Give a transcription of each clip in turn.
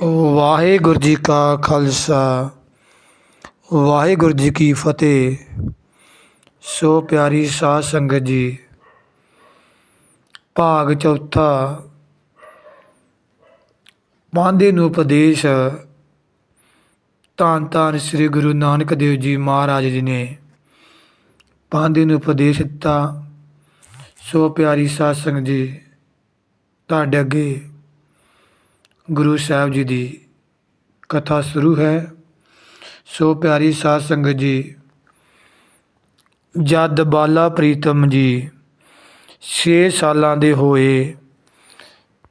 ਵਾਹਿਗੁਰੂ ਜੀ ਕਾ ਖਾਲਸਾ, ਵਾਹਿਗੁਰੂ ਜੀ ਕੀ ਫਤਿਹ। ਸੋ ਪਿਆਰੀ ਸਾਧ ਸੰਗਤ ਜੀ, ਭਾਗ ਚੌਥਾ ਪਾਂਦੇ ਨੂੰ ਉਪਦੇਸ਼ ਤਾਂ ਤਾਂ ਸ੍ਰੀ ਗੁਰੂ ਨਾਨਕ ਦੇਵ ਜੀ ਮਹਾਰਾਜ ਜੀ ਨੇ ਪਾਂਦੇ ਨੂੰ ਉਪਦੇਸ਼ ਦਿੱਤਾ। ਸੋ ਪਿਆਰੀ ਸਾਧ ਸੰਗਤ ਜੀ, ਤੁਹਾਡੇ ਅੱਗੇ ਗੁਰੂ ਸਾਹਿਬ ਜੀ ਦੀ ਕਥਾ ਸ਼ੁਰੂ ਹੈ। ਸੋ ਪਿਆਰੀ ਸਾਧ ਸੰਗਤ ਜੀ, ਜਦ ਬਾਲਾ ਪ੍ਰੀਤਮ ਜੀ 6 ਸਾਲਾਂ ਦੇ ਹੋਏ,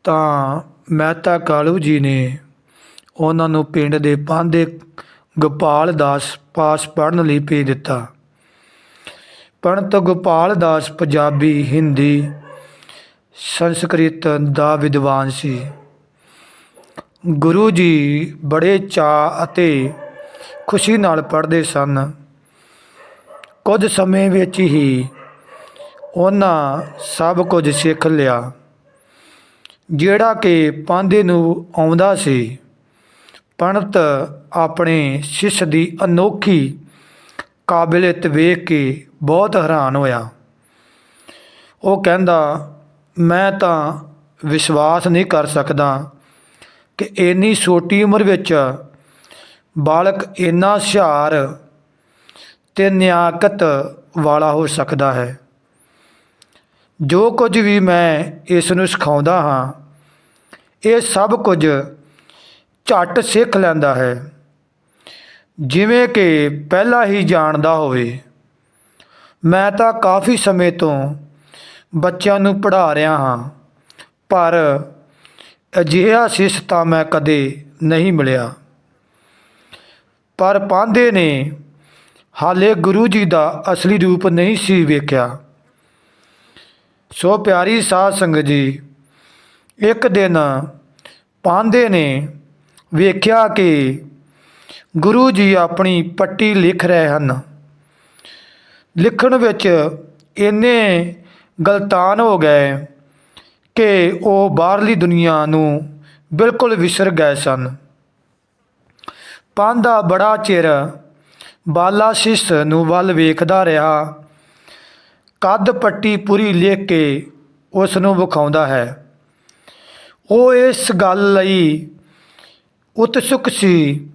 ਤਾਂ ਮਹਿਤਾ ਕਾਲੂ ਜੀ ਨੇ ਉਹਨਾਂ ਨੂੰ ਪਿੰਡ ਦੇ ਪਾਂਦੇ ਗੋਪਾਲ ਦਾਸ ਪਾਸ ਪੜਨ ਲਈ ਭੇਜ ਦਿੱਤਾ। ਪੜ੍ਹਨ ਤੋਂ ਗੋਪਾਲ ਦਾਸ ਪੰਜਾਬੀ, ਹਿੰਦੀ, ਸੰਸਕ੍ਰਿਤ ਦਾ ਵਿਦਵਾਨ ਸੀ। ਗੁਰੂ ਜੀ ਬੜੇ ਚਾਅ ਅਤੇ ਖੁਸ਼ੀ ਨਾਲ ਪੜ੍ਹਦੇ ਸਨ। ਕੁਝ ਸਮੇਂ ਵਿੱਚ ਹੀ ਉਹਨਾਂ ਸਭ ਕੁਝ ਸਿੱਖ ਲਿਆ। ਜਿਹੜਾ ਕਿ ਪਾਂਦੇ ਨੂੰ ਆਉਂਦਾ ਸੀ ਪੰਡਤ ਆਪਣੇ ਸ਼ਿਸ਼ ਦੀ ਅਨੋਖੀ ਕਾਬਲੀਅਤ ਵੇਖ ਕੇ ਬਹੁਤ ਹੈਰਾਨ ਹੋਇਆ। ਉਹ ਕਹਿੰਦਾ, ਮੈਂ ਤਾਂ ਵਿਸ਼ਵਾਸ ਨਹੀਂ ਕਰ ਸਕਦਾ ਕਿ ਇੰਨੀ ਛੋਟੀ ਉਮਰ ਵਿੱਚ ਬਾਲਕ ਇੰਨਾ ਹੁਸ਼ਿਆਰ ਤੇ ਨਿਆਕਤ ਵਾਲਾ ਹੋ ਸਕਦਾ ਹੈ। ਜੋ ਕੁਝ ਵੀ ਮੈਂ ਇਸ ਨੂੰ ਸਿਖਾਉਂਦਾ ਹਾਂ, ਇਹ ਸਭ ਕੁਝ ਝੱਟ ਸਿੱਖ ਲੈਂਦਾ ਹੈ। ਜਿਵੇਂ ਕਿ ਪਹਿਲਾਂ ਹੀ ਜਾਣਦਾ ਹੋਵੇ, ਮੈਂ ਤਾਂ ਕਾਫੀ ਸਮੇਂ ਤੋਂ ਬੱਚਿਆਂ ਨੂੰ ਪੜ੍ਹਾ ਰਿਹਾ ਹਾਂ, ਪਰ ਅਜਿਹਾ ਸ਼ਿਸ਼ ਤਾਂ ਮੈਂ ਕਦੇ ਨਹੀਂ ਮਿਲਿਆ। ਪਰ ਪਾਂਧੇ ਨੇ ਹਾਲੇ ਗੁਰੂ ਜੀ ਦਾ ਅਸਲੀ ਰੂਪ ਨਹੀਂ ਸੀ ਵੇਖਿਆ। ਸੋ ਪਿਆਰੀ ਸਾਧ ਸੰਗਤ ਜੀ, ਇੱਕ ਦਿਨ ਪਾਂਦੇ ਨੇ ਵੇਖਿਆ ਕਿ ਗੁਰੂ ਜੀ ਆਪਣੀ ਪੱਟੀ ਲਿਖ ਰਹੇ ਹਨ। ਲਿਖਣ ਵਿੱਚ ਇੰਨੇ ਗਲਤਾਨ ਹੋ ਗਏ ਕਿ ਉਹ ਬਾਹਰਲੀ ਦੁਨੀਆ ਨੂੰ ਬਿਲਕੁਲ ਵਿਸਰ ਗਏ ਸਨ। ਪਾਂਦਾ ਬੜਾ ਚਿਰ ਬਾਲਾ ਸਿਸ ਨੂੰ ਵੱਲ ਵੇਖਦਾ ਰਿਹਾ। ਕੱਦ ਪੱਟੀ ਪੂਰੀ ਲਿਖ ਕੇ ਉਸ ਨੂੰ ਵਿਖਾਉਂਦਾ ਹੈ। ਉਹ ਇਸ ਗੱਲ ਲਈ ਉਤਸੁਕ ਸੀ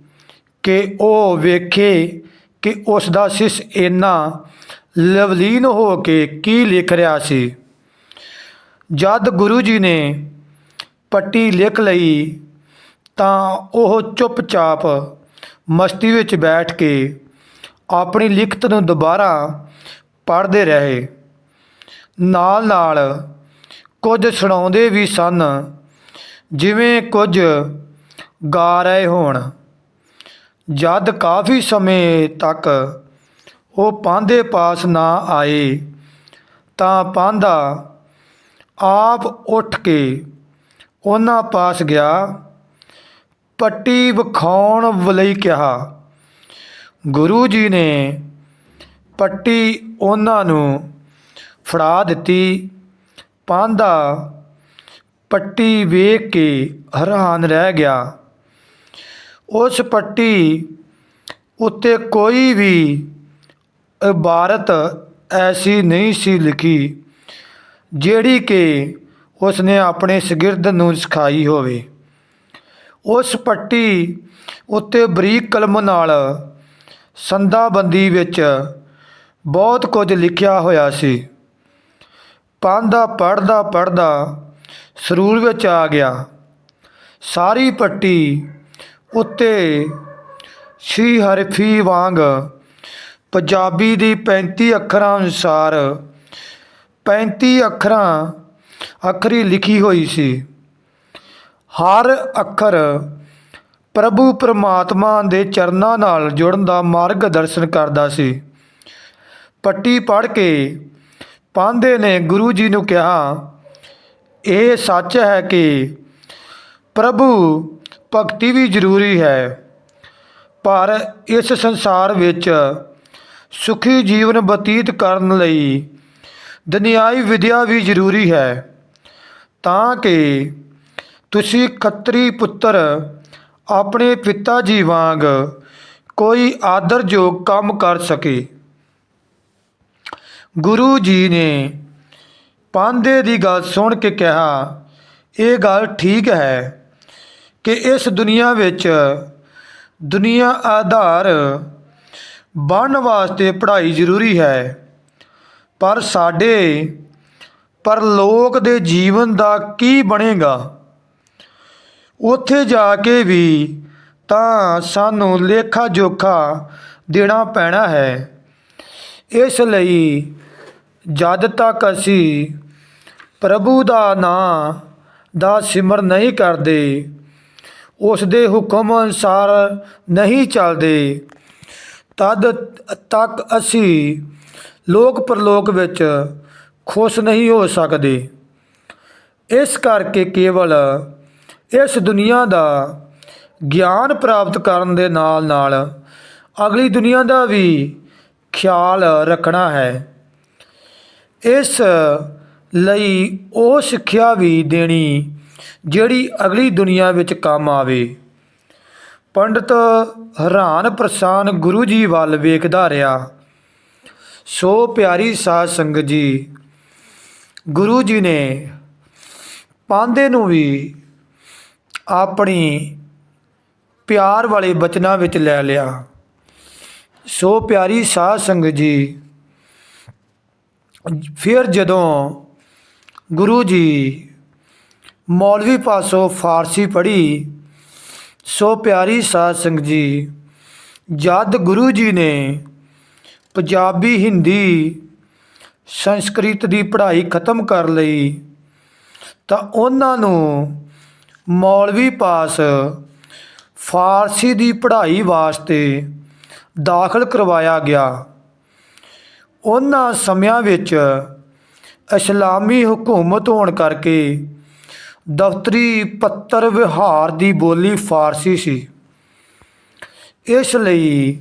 ਕਿ ਉਹ ਵੇਖੇ ਕਿ ਉਸ ਦਾ ਸਿਸ ਇੰਨਾ ਲਵਲੀਨ ਹੋ ਕੇ ਕੀ ਲਿਖ ਰਿਹਾ ਸੀ। ਜਦ ਗੁਰੂ ਜੀ ਨੇ ਪੱਟੀ ਲਿਖ ਲਈ ਤਾਂ ਉਹ ਚੁੱਪਚਾਪ ਮਸਤੀ ਵਿੱਚ ਬੈਠ ਕੇ ਆਪਣੀ ਲਿਖਤ ਨੂੰ ਦੁਬਾਰਾ ਪੜ੍ਹਦੇ ਰਹੇ। ਨਾਲ ਨਾਲ ਕੁਝ ਸੁਣਾਉਂਦੇ ਵੀ ਸਨ, ਜਿਵੇਂ ਕੁਝ ਗਾ ਰਹੇ ਹੋਣ। ਜਦ ਕਾਫੀ ਸਮੇਂ ਤੱਕ ਉਹ ਪਾਂਦੇ ਪਾਸ ਨਾ ਆਏ ਤਾਂ ਪਾਂਦਾ ਆਪ ਉੱਠ ਕੇ ਉਹਨਾਂ ਪਾਸ ਗਿਆ, ਪੱਟੀ ਵਿਖਾਉਣ ਲਈ ਕਿਹਾ, ਗੁਰੂ ਜੀ ਨੇ ਪੱਟੀ ਉਹਨਾਂ ਨੂੰ ਫੜਾ ਦਿੱਤੀ। ਪਾਂਦਾ ਪੱਟੀ ਵੇਖ ਕੇ ਹੈਰਾਨ ਰਹਿ ਗਿਆ। ਉਸ ਪੱਟੀ ਉੱਤੇ ਕੋਈ ਵੀ ਇਬਾਰਤ ਐਸੀ ਨਹੀਂ ਸੀ ਲਿਖੀ। ਜਿਹੜੀ ਕਿ ਉਸਨੇ ਆਪਣੇ ਸ਼ਗਿਰਦ ਨੂੰ ਸਿਖਾਈ ਹੋਵੇ। ਉਸ ਪੱਟੀ ਉੱਤੇ ਬਰੀਕ ਕਲਮ ਨਾਲ ਸੰਦਾਬੰਦੀ ਵਿੱਚ ਬਹੁਤ ਕੁਝ ਲਿਖਿਆ ਹੋਇਆ ਸੀ। ਪਾਂਦਾ ਪੜਦਾ ਪੜਦਾ ਸਰੂਰ ਵਿੱਚ ਆ ਗਿਆ। ਸਾਰੀ ਪੱਟੀ ਉੱਤੇ ਸ਼ੀ ਹਰਫੀ ਵਾਂਗ ਪੰਜਾਬੀ ਦੀ 35 ਅੱਖਰਾਂ ਅਨੁਸਾਰ 35 ਅੱਖਰਾਂ ਅੱਖਰੀ ਲਿਖੀ ਹੋਈ ਸੀ। ਹਰ ਅੱਖਰ ਪ੍ਰਭੂ ਪਰਮਾਤਮਾ ਦੇ ਚਰਨਾਂ ਨਾਲ ਜੁੜਨ ਦਾ ਮਾਰਗ ਦਰਸ਼ਨ ਕਰਦਾ ਸੀ। ਪੱਟੀ ਪੜ੍ਹ ਕੇ ਪਾਂਦੇ ਨੇ ਗੁਰੂ ਜੀ ਨੂੰ ਕਿਹਾ, ਇਹ ਸੱਚ ਹੈ ਕਿ ਪ੍ਰਭੂ ਭਗਤੀ ਵੀ ਜ਼ਰੂਰੀ ਹੈ, ਪਰ ਇਸ ਸੰਸਾਰ ਵਿੱਚ ਸੁਖੀ ਜੀਵਨ ਬਤੀਤ ਕਰਨ ਲਈ ਦੁਨਿਆਈ ਵਿਦਿਆ ਵੀ ਜ਼ਰੂਰੀ ਹੈ, ਤਾਂ ਕਿ ਤੁਸੀਂ ਖੱਤਰੀ ਪੁੱਤਰ ਆਪਣੇ ਪਿਤਾ ਜੀ ਵਾਂਗ ਕੋਈ ਆਦਰਯੋਗ ਕੰਮ ਕਰ ਸਕੇ। ਗੁਰੂ ਜੀ ਨੇ ਪਾਂਦੇ ਦੀ ਗੱਲ ਸੁਣ ਕੇ ਕਿਹਾ, ਇਹ ਗੱਲ ਠੀਕ ਹੈ ਕਿ ਇਸ ਦੁਨੀਆ ਵਿੱਚ ਦੁਨੀਆ ਆਧਾਰ ਬਣਨ ਵਾਸਤੇ ਪੜ੍ਹਾਈ ਜ਼ਰੂਰੀ ਹੈ। ਪਰ ਸਾਡੇ ਪਰਲੋਕ ਦੇ ਜੀਵਨ ਦਾ ਕੀ ਬਣੇਗਾ? ਉੱਥੇ ਜਾ ਕੇ ਵੀ ਤਾਂ ਸਾਨੂੰ ਲੇਖਾ ਜੋਖਾ ਦੇਣਾ ਪੈਣਾ ਹੈ। ਇਸ ਲਈ ਜਦ ਤੱਕ ਅਸੀਂ ਪ੍ਰਭੂ ਦਾ ਨਾਂ ਦਾ ਸਿਮਰ ਨਹੀਂ ਕਰਦੇ ਉਸ ਦੇ ਹੁਕਮ ਅਨੁਸਾਰ ਨਹੀਂ ਚੱਲਦੇ, ਤਦ ਤੱਕ ਅਸੀਂ ਲੋਕ ਪਰਲੋਕ ਵਿੱਚ ਖੁਸ਼ ਨਹੀਂ ਹੋ ਸਕਦੇ। ਇਸ ਕਰਕੇ ਕੇਵਲ ਇਸ ਦੁਨੀਆ ਦਾ ਗਿਆਨ ਪ੍ਰਾਪਤ ਕਰਨ ਦੇ ਨਾਲ ਨਾਲ ਅਗਲੀ ਦੁਨੀਆ ਦਾ ਵੀ ਖਿਆਲ ਰੱਖਣਾ ਹੈ। ਇਸ ਲਈ ਉਹ ਸਿੱਖਿਆ ਵੀ ਦੇਣੀ ਜਿਹੜੀ ਅਗਲੀ ਦੁਨੀਆ ਵਿੱਚ ਕੰਮ ਆਵੇ। ਪੰਡਤ ਹੈਰਾਨ ਪ੍ਰਸਾਨ ਗੁਰੂ ਜੀ ਵੱਲ ਵੇਖਦਾ ਰਿਹਾ। ਸੋ ਪਿਆਰੀ ਸਾਧ ਸੰਗਤ ਜੀ, ਗੁਰੂ ਜੀ ਨੇ ਪਾਂਦੇ ਨੂੰ ਵੀ ਆਪਣੀ ਪਿਆਰ ਵਾਲੇ ਬਚਨਾਂ ਵਿੱਚ ਲੈ ਲਿਆ। ਸੋ ਪਿਆਰੀ ਸਾਧ ਸੰਗਤ ਜੀ, ਫਿਰ ਜਦੋਂ ਗੁਰੂ ਜੀ ਮੌਲਵੀ ਪਾਸੋਂ ਫਾਰਸੀ ਪੜ੍ਹੀ, ਸੋ ਪਿਆਰੀ ਸਾਧ ਸੰਗਤ ਜੀ, ਜਦ ਗੁਰੂ ਜੀ ਨੇ ਪੰਜਾਬੀ ਹਿੰਦੀ ਸੰਸਕ੍ਰਿਤ ਦੀ ਪੜ੍ਹਾਈ ਖਤਮ ਕਰ ਲਈ, ਤਾਂ ਉਹਨਾਂ ਨੂੰ ਮੌਲਵੀ ਪਾਸ ਫਾਰਸੀ ਦੀ ਪੜ੍ਹਾਈ ਵਾਸਤੇ ਦਾਖਲ ਕਰਵਾਇਆ ਗਿਆ। ਉਹਨਾਂ ਸਮਿਆਂ ਵਿੱਚ ਇਸਲਾਮੀ ਹਕੂਮਤ ਹੋਣ ਕਰਕੇ ਦਫ਼ਤਰੀ ਪੱਤਰ ਵਿਹਾਰ ਦੀ ਬੋਲੀ ਫਾਰਸੀ ਸੀ। ਇਸ ਲਈ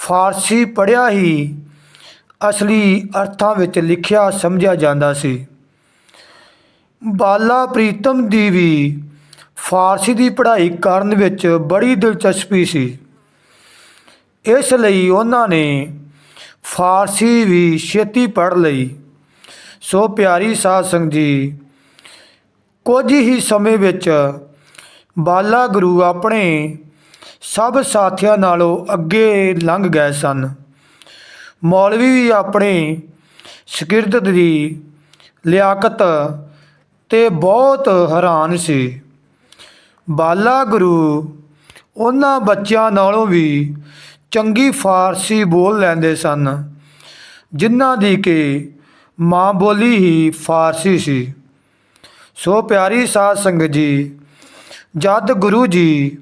ਫਾਰਸੀ ਪੜ੍ਹਿਆ ਹੀ ਅਸਲੀ ਅਰਥਾਂ ਵਿੱਚ ਲਿਖਿਆ ਸਮਝਿਆ ਜਾਂਦਾ ਸੀ। ਬਾਲਾ ਪ੍ਰੀਤਮ ਦੀ ਵੀ ਫਾਰਸੀ ਦੀ ਪੜ੍ਹਾਈ ਕਰਨ ਵਿੱਚ ਬੜੀ ਦਿਲਚਸਪੀ ਸੀ। ਇਸ ਲਈ ਉਹਨਾਂ ਨੇ ਫਾਰਸੀ ਵੀ ਛੇਤੀ ਪੜ੍ਹ ਲਈ। ਸੋ ਪਿਆਰੀ ਸਾਧ ਸੰਗਤ ਜੀ, ਕੁਝ ਹੀ ਸਮੇਂ ਵਿੱਚ ਬਾਲਾ ਗੁਰੂ ਆਪਣੇ ਸਭ ਸਾਥੀਆਂ ਨਾਲੋਂ ਅੱਗੇ ਲੰਘ ਗਏ ਸਨ। ਮੌਲਵੀ ਵੀ ਆਪਣੇ ਸ਼ਾਗਿਰਦ ਦੀ ਲਿਆਕਤ ਤੇ ਬਹੁਤ ਹੈਰਾਨ ਸੀ। ਬਾਲਾ ਗੁਰੂ ਉਹਨਾਂ ਬੱਚਿਆਂ ਨਾਲੋਂ ਵੀ ਚੰਗੀ ਫਾਰਸੀ ਬੋਲ ਲੈਂਦੇ ਸਨ, ਜਿਨ੍ਹਾਂ ਦੀ ਕਿ ਮਾਂ ਬੋਲੀ ਹੀ ਫਾਰਸੀ ਸੀ। ਸੋ ਪਿਆਰੀ ਸਾਧ ਸੰਗਤ ਜੀ, ਜਦ ਗੁਰੂ ਜੀ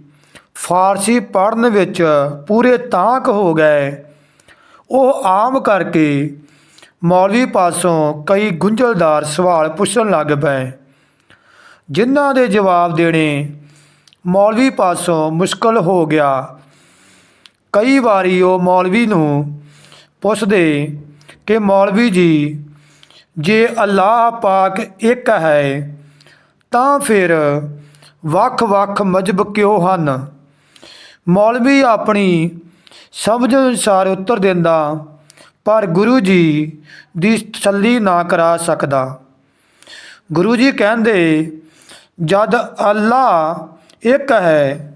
ਫਾਰਸੀ ਪੜ੍ਹਨ ਵਿੱਚ ਪੂਰੇ ਤਾਂਕ ਹੋ ਗਏ। ਉਹ ਆਮ ਕਰਕੇ ਮੌਲਵੀ ਪਾਸੋਂ ਕਈ ਗੁੰਝਲਦਾਰ ਸਵਾਲ ਪੁੱਛਣ ਲੱਗ ਪਏ, ਜਿਨ੍ਹਾਂ ਦੇ ਜਵਾਬ ਦੇਣੇ ਮੌਲਵੀ ਪਾਸੋਂ ਮੁਸ਼ਕਲ ਹੋ ਗਿਆ। ਕਈ ਵਾਰੀ ਉਹ ਮੌਲਵੀ ਨੂੰ ਪੁੱਛਦੇ ਕਿ, ਮੌਲਵੀ ਜੀ, ਜੇ ਅੱਲਾਹ ਪਾਕ ਇੱਕ ਹੈ, ਤਾਂ ਫਿਰ ਵੱਖ-ਵੱਖ ਮਜਬ ਕਿਉਂ ਹਨ? ਮੌਲਵੀ ਆਪਣੀ ਸਮਝ ਅਨੁਸਾਰ ਉੱਤਰ ਦਿੰਦਾ, ਪਰ ਗੁਰੂ ਜੀ ਦੀ ਤਸੱਲੀ ਨਾ ਕਰਾ ਸਕਦਾ। ਗੁਰੂ ਜੀ ਕਹਿੰਦੇ, ਜਦ ਅੱਲਾ ਇੱਕ ਹੈ,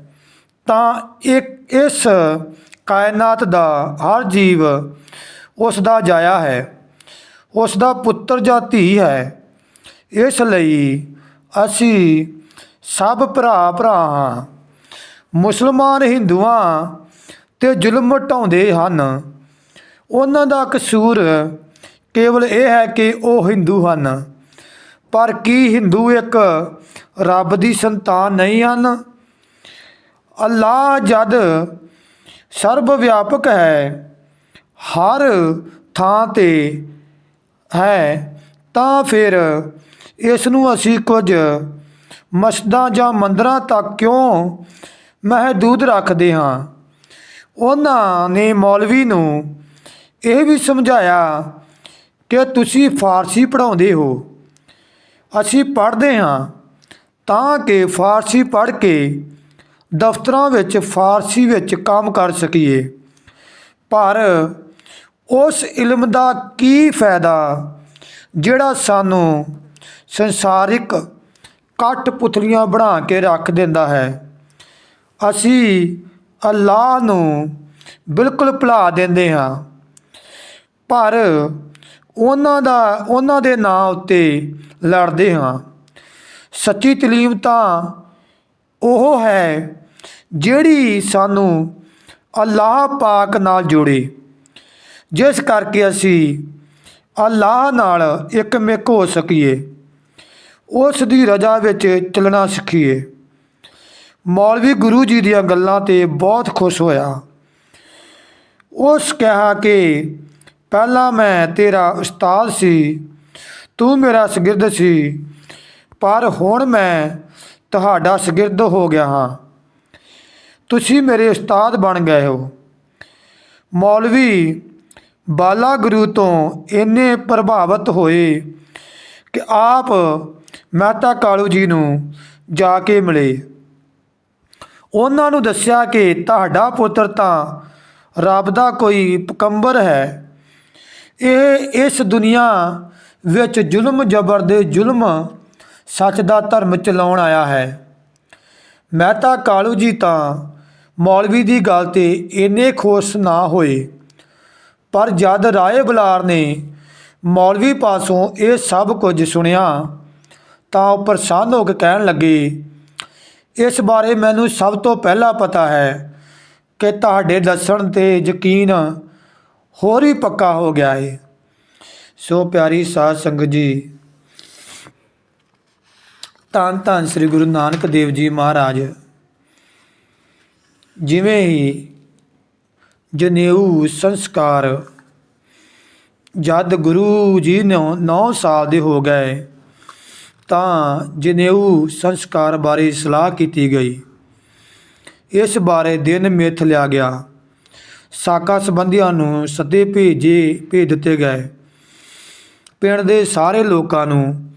ਤਾਂ ਇੱਕ ਇਸ ਕਾਇਨਾਤ ਦਾ ਹਰ ਜੀਵ ਉਸ ਦਾ ਜਾਇਆ ਹੈ, ਉਸ ਦਾ ਪੁੱਤਰ ਜਾਂ ਧੀ ਹੈ। ਇਸ ਲਈ ਅਸੀਂ ਸਭ ਭਰਾ ਭਰਾ ਹਾਂ। ਮੁਸਲਮਾਨ ਹਿੰਦੂਆਂ ਤੇ ਜ਼ੁਲਮ ਢਾਉਂਦੇ ਹਨ। ਉਹਨਾਂ ਦਾ ਕਸੂਰ ਕੇਵਲ ਇਹ ਹੈ ਕਿ ਉਹ ਹਿੰਦੂ ਹਨ। ਪਰ ਕੀ ਹਿੰਦੂ ਇੱਕ ਰੱਬ ਦੀ ਸੰਤਾਨ ਨਹੀਂ ਹਨ? ਅੱਲਾਹ ਜਦ ਸਰਬ ਵਿਆਪਕ ਹੈ, ਹਰ ਥਾਂ ਤੇ ਹੈ, ਤਾਂ ਫਿਰ ਇਸ ਨੂੰ ਅਸੀਂ ਕੁਝ ਮਸਜਿਦਾਂ ਜਾਂ ਮੰਦਰਾਂ ਤੱਕ ਕਿਉਂ ਮਹਦੂਦ ਰੱਖਦੇ ਹਾਂ। ਉਹਨਾਂ ਨੇ ਮੌਲਵੀ ਨੂੰ ਇਹ ਵੀ ਸਮਝਾਇਆ ਕਿ ਤੁਸੀਂ ਫਾਰਸੀ ਪੜ੍ਹਾਉਂਦੇ ਹੋ। ਅਸੀਂ ਪੜ੍ਹਦੇ ਹਾਂ ਤਾਂ ਕਿ ਫਾਰਸੀ ਪੜ੍ਹ ਕੇ ਦਫ਼ਤਰਾਂ ਵਿੱਚ ਫਾਰਸੀ ਵਿੱਚ ਕੰਮ ਕਰ ਸਕੀਏ। ਪਰ ਉਸ ਇਲਮ ਦਾ ਕੀ ਫਾਇਦਾ ਜਿਹੜਾ ਸਾਨੂੰ ਸੰਸਾਰਿਕ ਕੱਟ ਪੁਤਲੀਆਂ ਬਣਾ ਕੇ ਰੱਖ ਦਿੰਦਾ ਹੈ? ਅਸੀਂ ਅੱਲਾਹ ਨੂੰ ਬਿਲਕੁਲ ਭੁਲਾ ਦਿੰਦੇ ਹਾਂ। ਪਰ ਉਹਨਾਂ ਦਾ, ਉਹਨਾਂ ਦੇ ਨਾਂ ਉੱਤੇ ਲੜਦੇ ਹਾਂ। ਸੱਚੀ ਤਲੀਮ ਤਾਂ ਉਹ ਹੈ ਜਿਹੜੀ ਸਾਨੂੰ ਅੱਲਾਹ ਪਾਕ ਨਾਲ ਜੋੜੇ। ਜਿਸ ਕਰਕੇ ਅਸੀਂ ਅੱਲਾਹ ਨਾਲ ਇੱਕ ਮਿਕ ਹੋ ਸਕੀਏ। ਉਸ ਦੀ ਰਜ਼ਾ ਵਿੱਚ ਚੱਲਣਾ ਸਿੱਖੀਏ। ਮੌਲਵੀ ਗੁਰੂ ਜੀ ਦੀਆਂ ਗੱਲਾਂ ਤੇ ਬਹੁਤ ਖੁਸ਼ ਹੋਇਆ। ਉਸ ਕਿਹਾ ਕਿ ਪਹਿਲਾਂ ਮੈਂ ਤੇਰਾ ਉਸਤਾਦ ਸੀ, ਤੂੰ ਮੇਰਾ ਸ਼ਾਗਿਰਦ ਸੀ, ਪਰ ਹੁਣ ਮੈਂ ਤੁਹਾਡਾ ਸ਼ਾਗਿਰਦ ਹੋ ਗਿਆ ਹਾਂ। ਤੁਸੀਂ ਮੇਰੇ ਉਸਤਾਦ ਬਣ ਗਏ ਹੋ। ਮੌਲਵੀ ਬਾਲਾ ਗੁਰੂ ਤੋਂ ਇੰਨੇ ਪ੍ਰਭਾਵਿਤ ਹੋਏ ਕਿ ਆਪ ਮਹਿਤਾ ਕਾਲੂ ਜੀ ਨੂੰ ਜਾ ਕੇ ਮਿਲੇ। ਉਹਨਾਂ ਨੂੰ ਦੱਸਿਆ ਕਿ ਤੁਹਾਡਾ ਪੁੱਤਰ ਤਾਂ ਰੱਬ ਦਾ ਕੋਈ ਪਕੰਬਰ ਹੈ। ਇਹ ਇਸ ਦੁਨੀਆ ਵਿੱਚ ਜ਼ੁਲਮ ਜ਼ਬਰ ਦੇ ਜ਼ੁਲਮ ਸੱਚ ਦਾ ਧਰਮ ਚਲਾਉਣ ਆਇਆ ਹੈ। ਮਹਿਤਾ ਕਾਲੂ ਜੀ ਤਾਂ ਮੌਲਵੀ ਦੀ ਗੱਲ ਤੇ ਇੰਨੇ ਖੁਸ਼ ਨਾ ਹੋਏ। ਪਰ ਜਦ ਰਾਏ ਬੁਲਾਰ ਨੇ ਮੌਲਵੀ ਪਾਸੋਂ ਇਹ ਸਭ ਕੁਝ ਸੁਣਿਆ ਤਾਂ ਉਹ ਪ੍ਰਸੰਨ ਹੋ ਕੇ ਕਹਿਣ ਲੱਗੇ ਇਸ ਬਾਰੇ ਮੈਨੂੰ ਸਭ ਤੋਂ ਪਹਿਲਾਂ ਪਤਾ ਹੈ ਕਿ ਤੁਹਾਡੇ ਦੱਸਣ ਤੇ ਯਕੀਨ ਹੋਰ ਹੀ ਪੱਕਾ ਹੋ ਗਿਆ ਹੈ ਸੋ ਪਿਆਰੀ ਸਾਧ ਸੰਗਤ ਜੀ, ਧੰਨ ਧੰਨ ਸ੍ਰੀ ਗੁਰੂ ਨਾਨਕ ਦੇਵ ਜੀ ਮਹਾਰਾਜ। ਜਿਵੇਂ ਹੀ ਜਨੇਊ ਸੰਸਕਾਰ ਜਦ ਗੁਰੂ ਜੀ ਨੇ 9 ਸਾਲ ਦੇ ਹੋ ਗਏ ਤਾਂ ਜਨੇਊ ਸੰਸਕਾਰ ਬਾਰੇ ਸਲਾਹ ਕੀਤੀ ਗਈ। ਇਸ ਬਾਰੇ ਦਿਨ ਮਿੱਥ ਲਿਆ ਗਿਆ। ਸਾਕਾ ਸੰਬੰਧੀਆਂ ਨੂੰ ਸੱਦੇ ਭੇਜੇ, ਭੇਜ ਦਿੱਤੇ ਗਏ। ਪਿੰਡ ਦੇ ਸਾਰੇ ਲੋਕਾਂ ਨੂੰ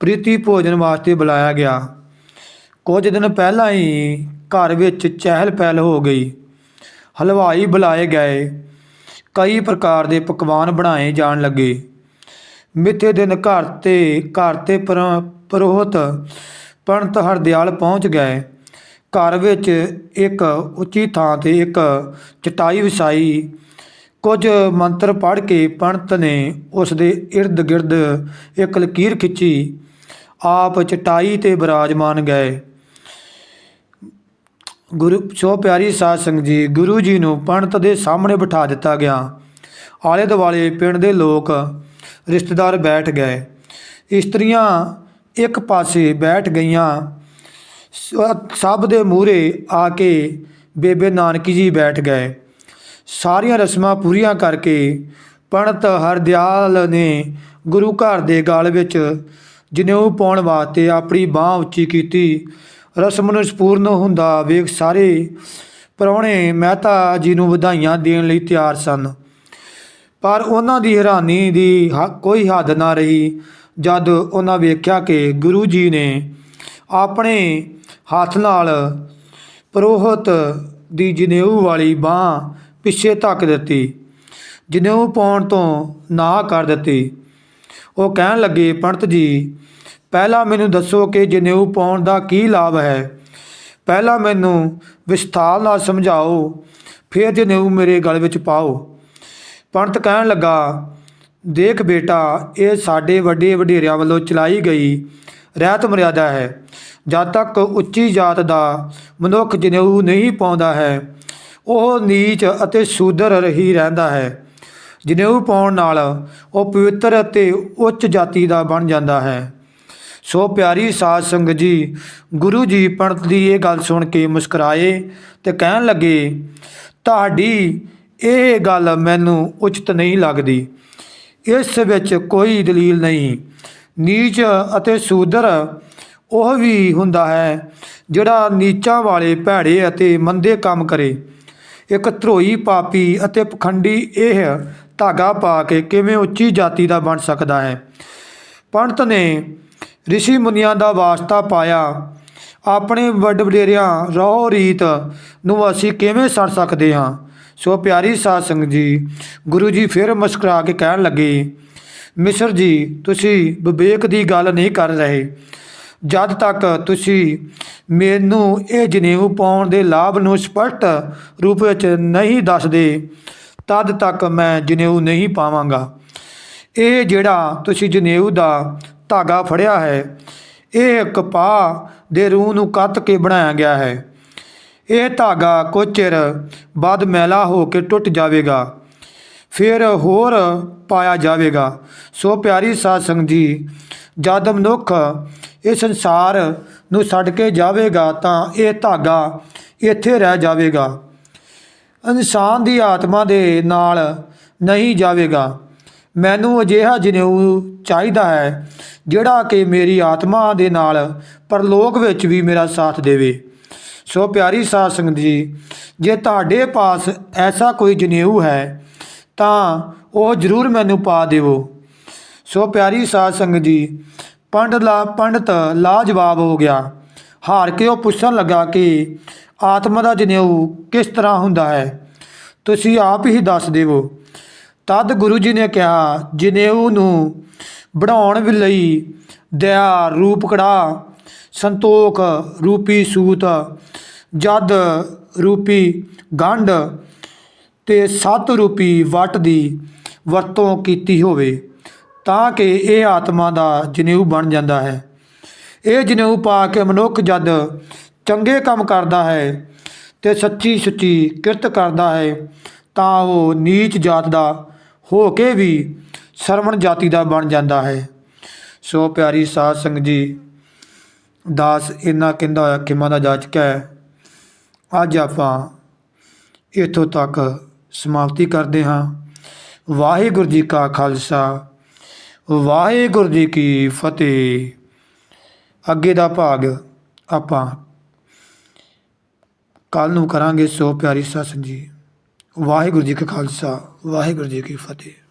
ਪ੍ਰੀਤੀ ਭੋਜਨ ਵਾਸਤੇ ਬੁਲਾਇਆ ਗਿਆ। ਕੁਝ ਦਿਨ ਪਹਿਲਾਂ ਹੀ ਘਰ ਵਿੱਚ ਚਹਿਲ ਪਹਿਲ ਹੋ ਗਈ। ਹਲਵਾਈ ਬੁਲਾਏ ਗਏ। ਕਈ ਪ੍ਰਕਾਰ ਦੇ ਪਕਵਾਨ ਬਣਾਏ ਜਾਣ ਲੱਗੇ। ਮਿੱਥੇ ਦਿਨ ਘਰ ਤੇ ਘਰ ਤੇ ਪਰ- ਪੁਰੋਹਿਤ ਪੰਡਤ ਹਰਦਿਆਲ ਪਹੁੰਚ ਗਏ। ਘਰ ਵਿੱਚ ਇੱਕ ਉੱਚੀ ਥਾਂ ਤੇ ਇੱਕ ਚਟਾਈ ਵਿਛਾਈ। ਕੁਝ ਮੰਤਰ ਪੜ੍ਹ ਕੇ ਪੰਡਤ ਨੇ ਉਸ ਦੇ ਇਰਦ ਗਿਰਦ ਇੱਕ ਲਕੀਰ ਖਿੱਚੀ। ਆਪ ਚਟਾਈ ਤੇ ਬਿਰਾਜਮਾਨ ਗਏ। ਗੁਰੂ, ਸੋ ਪਿਆਰੀ ਸਾਧ ਸੰਗਤ ਜੀ, ਗੁਰੂ ਜੀ ਨੂੰ ਪੰਡਤ ਦੇ ਸਾਹਮਣੇ ਬਿਠਾ ਦਿੱਤਾ ਗਿਆ। ਆਲੇ ਦੁਆਲੇ ਪਿੰਡ ਦੇ ਲੋਕ ਰਿਸ਼ਤੇਦਾਰ ਬੈਠ ਗਏ। ਇਸਤਰੀਆਂ ਇੱਕ ਪਾਸੇ ਬੈਠ ਗਈਆਂ ਸਭ ਦੇ ਮੂਹਰੇ ਆ ਕੇ ਬੇਬੇ ਨਾਨਕੀ ਜੀ ਬੈਠ ਗਏ। ਸਾਰੀਆਂ ਰਸਮਾਂ ਪੂਰੀਆਂ ਕਰਕੇ ਪੰਡਤ ਹਰਦਿਆਲ ਨੇ ਗੁਰੂ ਘਰ ਦੇ ਗਲ ਵਿੱਚ ਜਨੇਊ ਪਾਉਣ ਵਾਸਤੇ ਆਪਣੀ ਬਾਹ ਉੱਚੀ ਕੀਤੀ। ਰਸਮ ਨੂੰ ਸੰਪੂਰਨ ਹੁੰਦਾ ਵੇਖ ਸਾਰੇ ਪ੍ਰਾਹੁਣੇ ਮਹਿਤਾ ਜੀ ਨੂੰ ਵਧਾਈਆਂ ਦੇਣ ਲਈ ਤਿਆਰ ਸਨ। ਪਰ ਉਹਨਾਂ ਦੀ ਹੈਰਾਨੀ ਦੀ ਹ- ਕੋਈ ਹੱਦ ਨਾ ਰਹੀ। ਜਦ ਉਹਨਾਂ ਵੇਖਿਆ ਕਿ ਗੁਰੂ ਜੀ ਨੇ ਆਪਣੇ ਹੱਥ ਨਾਲ ਪੁਰੋਹਿਤ ਦੀ ਜਨੇਊ ਵਾਲੀ ਬਾਹ ਪਿੱਛੇ ਧੱਕ ਦਿੱਤੀ, ਜਨੇਊ ਪਾਉਣ ਤੋਂ ਨਾ ਕਰ ਦਿੱਤੀ। ਉਹ ਕਹਿਣ ਲੱਗੇ, ਪੰਡਤ ਜੀ, ਪਹਿਲਾਂ ਮੈਨੂੰ ਦੱਸੋ ਕਿ ਜਨੇਊ ਪਾਉਣ ਦਾ ਕੀ ਲਾਭ ਹੈ? ਪਹਿਲਾਂ ਮੈਨੂੰ ਵਿਸਥਾਰ ਨਾਲ ਸਮਝਾਓ, ਫਿਰ ਜਨੇਊ ਮੇਰੇ ਗਲ ਵਿੱਚ ਪਾਓ। ਪੰਡਤ ਕਹਿਣ ਲੱਗਾ ਦੇਖ ਬੇਟਾ, ਇਹ ਸਾਡੇ ਵੱਡੇ ਵਡੇਰਿਆਂ ਵੱਲੋਂ ਚਲਾਈ ਗਈ ਰਹਿਤ ਮਰਿਆਦਾ ਹੈ। ਜਦ ਤੱਕ ਉੱਚੀ ਜਾਤ ਦਾ ਮਨੁੱਖ ਜਨੇਊ ਨਹੀਂ ਪਾਉਂਦਾ ਹੈ, ਉਹ ਨੀਚ ਅਤੇ ਸ਼ੂਦਰ ਰਹੀ ਰਹਿੰਦਾ ਹੈ। ਜਨੇਊ ਪਾਉਣ ਨਾਲ ਉਹ ਪਵਿੱਤਰ ਅਤੇ ਉੱਚ ਜਾਤੀ ਦਾ ਬਣ ਜਾਂਦਾ ਹੈ। ਸੋ ਪਿਆਰੀ ਸਾਧ ਸੰਗਤ ਜੀ, ਗੁਰੂ ਜੀ ਪੰਡਤ ਦੀ ਇਹ ਗੱਲ ਸੁਣ ਕੇ ਮੁਸਕਰਾਏ ਤੇ ਕਹਿਣ ਲੱਗੇ, ਤੁਹਾਡੀ ਇਹ ਗੱਲ ਮੈਨੂੰ ਉਚਿਤ ਨਹੀਂ ਲੱਗਦੀ। ਇਸ ਵਿੱਚ ਕੋਈ ਦਲੀਲ ਨਹੀਂ। ਨੀਚ ਅਤੇ ਸੂਦਰ ਉਹ ਵੀ ਹੁੰਦਾ ਹੈ ਜਿਹੜਾ ਨੀਚਾਂ ਵਾਲੇ ਭੈੜੇ ਅਤੇ ਮੰਦੇ ਕੰਮ ਕਰੇ। ਇੱਕ ਧਰੋਈ ਪਾਪੀ ਅਤੇ ਪਖੰਡੀ ਇਹ ਧਾਗਾ ਪਾ ਕੇ ਕਿਵੇਂ ਉੱਚੀ ਜਾਤੀ ਦਾ ਬਣ ਸਕਦਾ ਹੈ? ਪੰਡਤ ਨੇ ਰਿਸ਼ੀ ਮੁਨੀਆਂ ਦਾ ਵਾਸਤਾ ਪਾਇਆ। ਆਪਣੇ ਵੱਡ ਵਡੇਰਿਆਂ ਰਹੁ ਰੀਤ ਨੂੰ ਅਸੀਂ ਕਿਵੇਂ ਸੜ ਸਕਦੇ ਹਾਂ? ਸੋ ਪਿਆਰੀ ਸਾਧ ਸੰਗਤ ਜੀ, ਗੁਰੂ ਜੀ ਫਿਰ ਮੁਸਕਰਾ ਕੇ ਕਹਿਣ ਲੱਗੇ, ਮਿਸਰ ਜੀ, ਤੁਸੀਂ ਵਿਵੇਕ ਦੀ ਗੱਲ ਨਹੀਂ ਕਰ ਰਹੇ। ਜਦ ਤੱਕ ਤੁਸੀਂ ਮੈਨੂੰ ਇਹ ਜਨੇਊ ਪਾਉਣ ਦੇ ਲਾਭ ਨੂੰ ਸਪਸ਼ਟ ਰੂਪ ਵਿੱਚ ਨਹੀਂ ਦੱਸਦੇ, ਤਦ ਤੱਕ ਮੈਂ ਜਨੇਊ ਨਹੀਂ ਪਾਵਾਂਗਾ। ਇਹ ਜਿਹੜਾ ਤੁਸੀਂ ਜਨੇਊ ਦਾ ਧਾਗਾ ਫੜਿਆ ਹੈ, ਇਹ ਕਪਾਹ ਦੇ ਰੂਹ ਨੂੰ ਕੱਤ ਕੇ ਬਣਾਇਆ ਗਿਆ ਹੈ। ਇਹ ਧਾਗਾ ਕੁਝ ਚਿਰ ਬਾਅਦ ਮੈਲਾ ਹੋ ਕੇ ਟੁੱਟ ਜਾਵੇਗਾ, ਫਿਰ ਹੋਰ ਪਾਇਆ ਜਾਵੇਗਾ। ਸੋ ਪਿਆਰੀ ਸਾਧ ਸੰਗਤ ਜੀ, ਜਦ ਮਨੁੱਖ ਇਹ ਸੰਸਾਰ ਨੂੰ ਛੱਡ ਕੇ ਜਾਵੇਗਾ ਤਾਂ ਇਹ ਧਾਗਾ ਇੱਥੇ ਰਹਿ ਜਾਵੇਗਾ। ਇਨਸਾਨ ਦੀ ਆਤਮਾ ਦੇ ਨਾਲ ਨਹੀਂ ਜਾਵੇਗਾ। ਮੈਨੂੰ ਅਜਿਹਾ ਜਨੇਊ ਚਾਹੀਦਾ ਹੈ, ਜਿਹੜਾ ਕਿ ਮੇਰੀ ਆਤਮਾ ਦੇ ਨਾਲ ਪਰਲੋਕ ਵਿੱਚ ਵੀ ਮੇਰਾ ਸਾਥ ਦੇਵੇ। ਸੋ ਪਿਆਰੀ ਸਾਧ ਸੰਗਤ ਜੀ, ਜੇ ਤੁਹਾਡੇ ਪਾਸ ਐਸਾ ਕੋਈ ਜਨੇਊ ਹੈ, ਤਾਂ ਉਹ ਜ਼ਰੂਰ ਮੈਨੂੰ ਪਾ ਦਿਵੋ ਸੋ ਪਿਆਰੀ ਸਾਧ ਸੰਗਤ ਜੀ ਪੰਡਤ ਲਾ, ਪੰਡਤ ਲਾਜਵਾਬ ਹੋ ਗਿਆ। ਹਾਰ ਕੇ ਉਹ ਪੁੱਛਣ ਲੱਗਾ ਕਿ ਆਤਮਾ ਦਾ ਜਨੇਊ ਕਿਸ ਤਰ੍ਹਾਂ ਹੁੰਦਾ ਹੈ? ਤੁਸੀਂ ਆਪ ਹੀ ਦੱਸ ਦੇਵੋ ਤਦ ਗੁਰੂ ਜੀ ਨੇ ਕਿਹਾ, ਜਨੇਊ ਨੂੰ ਬਣਾਉਣ ਲਈ ਦਇਆ ਰੂਪ ਕੜਾ ਸੰਤੋਖ ਰੂਪੀ ਸੂਤ, ਜਦ ਰੂਪੀ ਗੰਢ ਤੇ ਸਤ ਰੂਪੀ ਵਟ ਦੀ ਵਰਤੋਂ ਕੀਤੀ ਹੋਵੇ, ਤਾਂ ਕਿ ਇਹ ਆਤਮਾ ਦਾ ਜਨੇਊ ਬਣ ਜਾਂਦਾ ਹੈ। ਇਹ ਜਨੇਊ ਪਾ ਕੇ ਮਨੁੱਖ ਜਦ ਚੰਗੇ ਕੰਮ ਕਰਦਾ ਹੈ ਤੇ ਸੱਚੀ ਸੁੱਚੀ ਕਿਰਤ ਕਰਦਾ ਹੈ, ਤਾਂ ਉਹ ਨੀਚ ਜਾਤ ਦਾ ਹੋ ਕੇ ਵੀ ਸਰਵਣ ਜਾਤੀ ਦਾ ਬਣ ਜਾਂਦਾ ਹੈ। ਸੋ ਪਿਆਰੀ ਸਾਧ ਸੰਗਤ ਜੀ ਦਾਸ ਇੰਨਾ ਕਹਿੰਦਾ ਹੋਇਆ ਕਿਮਾ ਦਾ ਜਾਚਕ ਹੈ। ਅੱਜ ਆਪਾਂ ਇੱਥੋਂ ਤੱਕ ਸਮਾਪਤੀ ਕਰਦੇ ਹਾਂ। ਵਾਹਿਗੁਰੂ ਜੀ ਕਾ ਖਾਲਸਾ, ਵਾਹਿਗੁਰੂ ਜੀ ਕੀ ਫਤਿਹ। ਅੱਗੇ ਦਾ ਭਾਗ ਆਪਾਂ ਕੱਲ ਨੂੰ ਕਰਾਂਗੇ। ਸੋ ਪਿਆਰੀ ਸਾਧ ਜੀ। ਵਾਹਿਗੁਰੂ ਜੀ ਕਾ ਖਾਲਸਾ, ਵਾਹਿਗੁਰੂ ਜੀ ਕੀ ਫਤਿਹ।